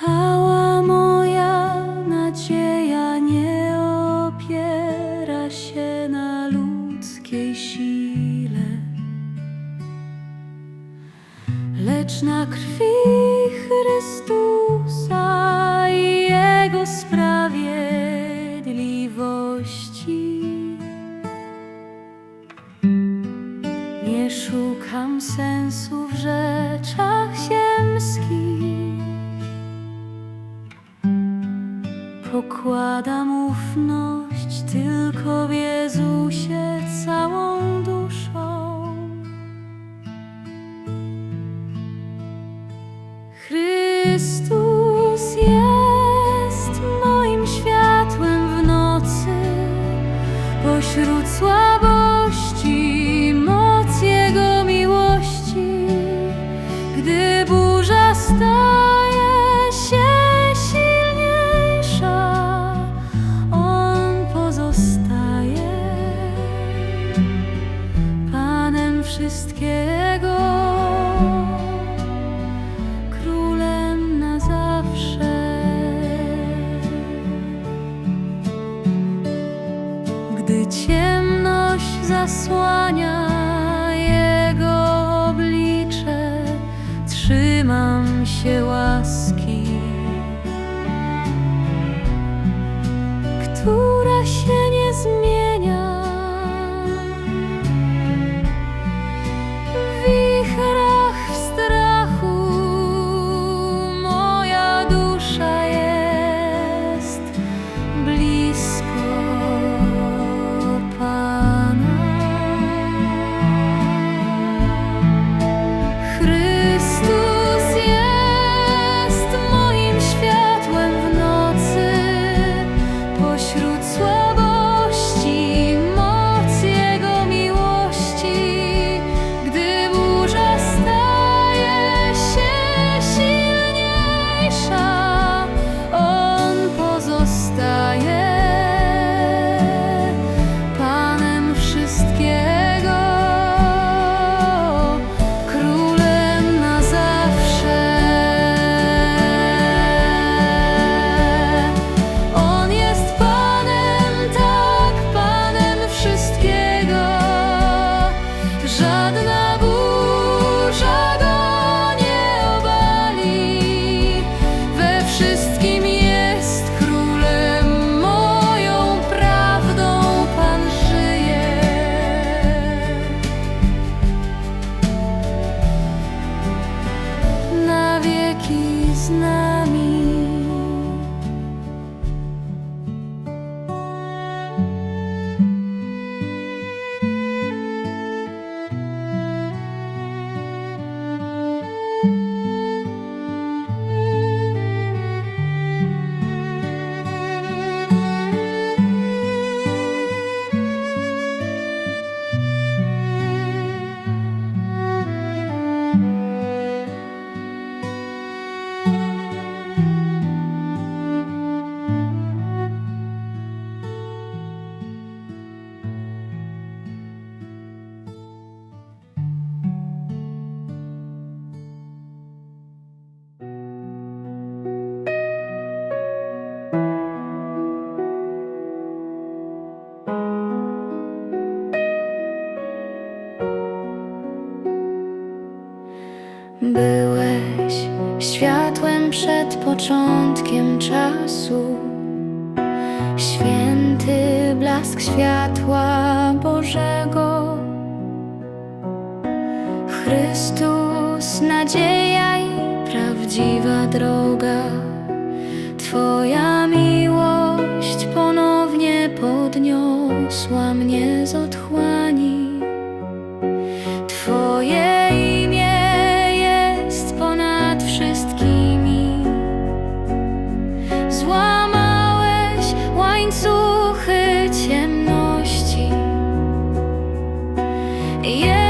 Cała moja nadzieja nie opiera się na ludzkiej sile, lecz na krwi Chrystusa i Jego sprawiedliwości. Nie szukam sensu w rzeczy. pokładam ufność tylko w Jezusie całą duszą. Chrystus. wszystkiego królem na zawsze. Gdy ciemność zasłania jego oblicze, trzymam się łaski. Który Byłeś światłem przed początkiem czasu, święty blask światła Bożego. Chrystus, nadzieja i prawdziwa droga, Twoja miłość ponownie podniosła mnie. Yeah.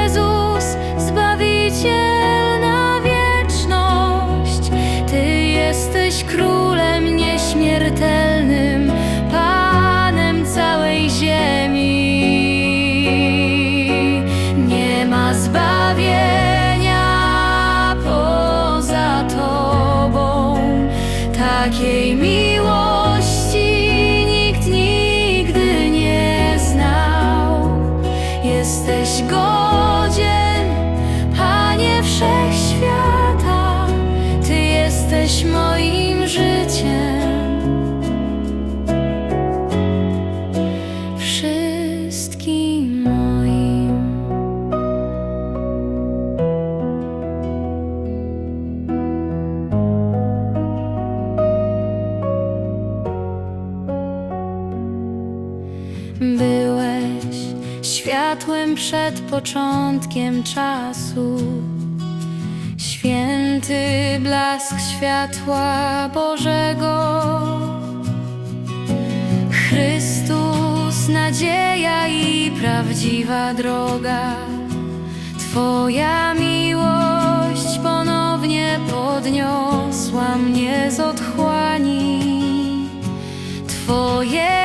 Światłem przed początkiem czasu. Święty blask światła Bożego. Chrystus, nadzieja i prawdziwa droga. Twoja miłość ponownie podniosła mnie z otchłani. Twoje